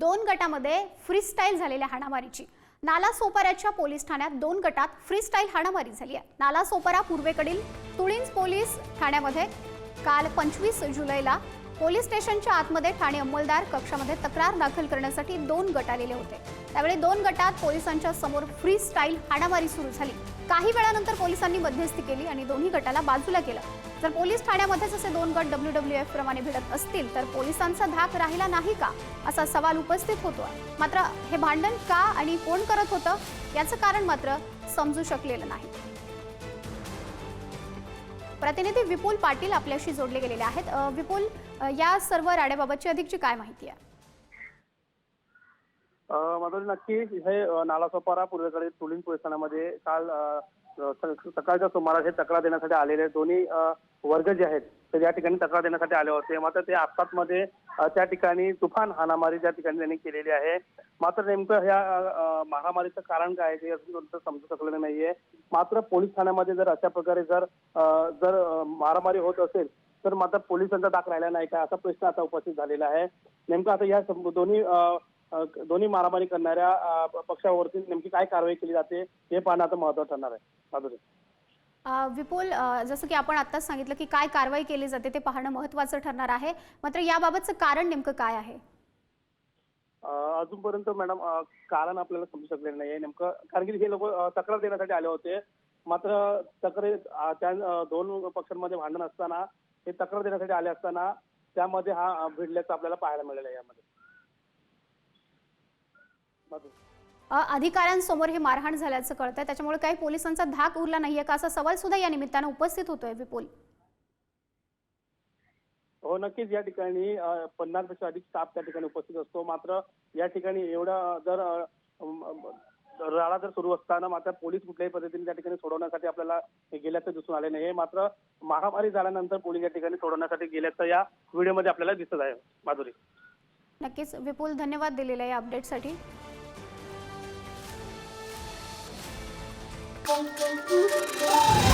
दोन गटामध्ये फ्रीस्टाईल झालेल्या हाणामारीची. नाला सोपाऱ्याच्या पोलीस ठाण्यात दोन गटात फ्रीस्टाईल हाणामारी झाली आहे. नाला सोपारा पूर्वेकडील तुळींज पोलीस ठाण्यामध्ये काल पंचवीस जुलैला पोलीस स्टेशनच्या आतमध्ये ठाणे अंमलदार कक्षामध्ये तक्रार दाखल करण्यासाठी दोन गट आलेले होते. त्यावेळी दोन गटात पोलिसांच्या समोर फ्री स्टाईल हाणामारी सुरू झाली. काही वेळानंतर पोलिसांनी मध्यस्थी केली आणि दोन्ही गटाला बाजूला केलं. जर पोलीस ठाण्यामध्येच असे दोन गट डब्ल्यू डब्ल्यू एफ प्रमाणे भिडत असतील तर पोलिसांचा धाक राहिला नाही का? असा सवाल उपस्थित होतो मात्र हे भांडण का आणि कोण करत होतं? याचं कारण मात्र समजू शकलेलं नाही. प्रतिनिधी विपुल पाटील आपल्याशी जोडले गेलेले आहेत. विपुल या सर्व राड्याबाबतची अधिकची काय माहिती आहे? माधुरी नक्की हे नालासोपारा पूर्वेकडे तुलिन पोलीस ठाण्यामध्ये काल सकाळच्या सुमारास हे तक्रार देण्यासाठी आलेले दोन्ही वर्ग जे आहेत ते या ठिकाणी तक्रार देण्यासाठी आले होते मात्र ते आत्तामध्ये मध्ये त्या ठिकाणी तुफान हाणामारी त्या ठिकाणी त्यांनी केलेली आहे. मात्र नेमकं ह्या महामारीचं कारण काय आहे ते अजून समजू शकलेलं नाहीये. मात्र पोलीस ठाण्यामध्ये जर अशा प्रकारे जर जर मारामारी होत असेल तर मात्र पोलिसांचा दाख राहिला नाही का? असा प्रश्न आता उपस्थित झालेला आहे. नेमकं आता या दोन्ही दोन्ही मारामारी करणाऱ्या पक्षावरती नेमकी काय कारवाई केली जाते हे पाहणं आता महत्वाचं ठरणार आहे. माधुरी. विपुल जसं की आपण आत्ताच सांगितलं की काय कारवाई केली जाते ते पाहणं महत्त्वाचं ठरणार आहे. मात्र याबाबतचं कारण नेमकं काय आहे? अजूनपर्यंत मॅडम कारण आपल्याला समजू शकलेलं नाहीये नेमकं. कारण की हे लोक तक्रार देण्यासाठी आले होते. मात्र तक्रारी त्या दोन पक्षांमध्ये भांडण असताना हे तक्रार देण्यासाठी आले असताना त्यामध्ये हा भिडल्याचं आपल्याला पाहायला मिळालेलं आहे यामध्ये. अधिकाऱ्यांसमोर हे मारहाण झाल्याचं कळतंय. त्याच्यामुळे काही पोलिसांचा धाक उरला नाहीये का? असा सवाल सुद्धा या निमित्तानं उपस्थित होतोय विपुल. हो नक्कीच या ठिकाणी पन्नासपेक्षा अधिक स्टाफ त्या ठिकाणी उपस्थित असतो. मात्र या ठिकाणी एवढा जर राडा जर सुरू असताना मात्र पोलीस कुठल्याही पद्धतीने त्या ठिकाणी सोडवण्यासाठी आपल्याला गेल्याचं दिसून आले नाही मात्र महामारी झाल्यानंतर पोलीस या ठिकाणी सोडवण्यासाठी गेल्याचं या व्हिडिओमध्ये आपल्याला दिसत आहे. माधुरी. नक्कीच. विपुल धन्यवाद दिलेल्या या अपडेटसाठी pum, pum, pum.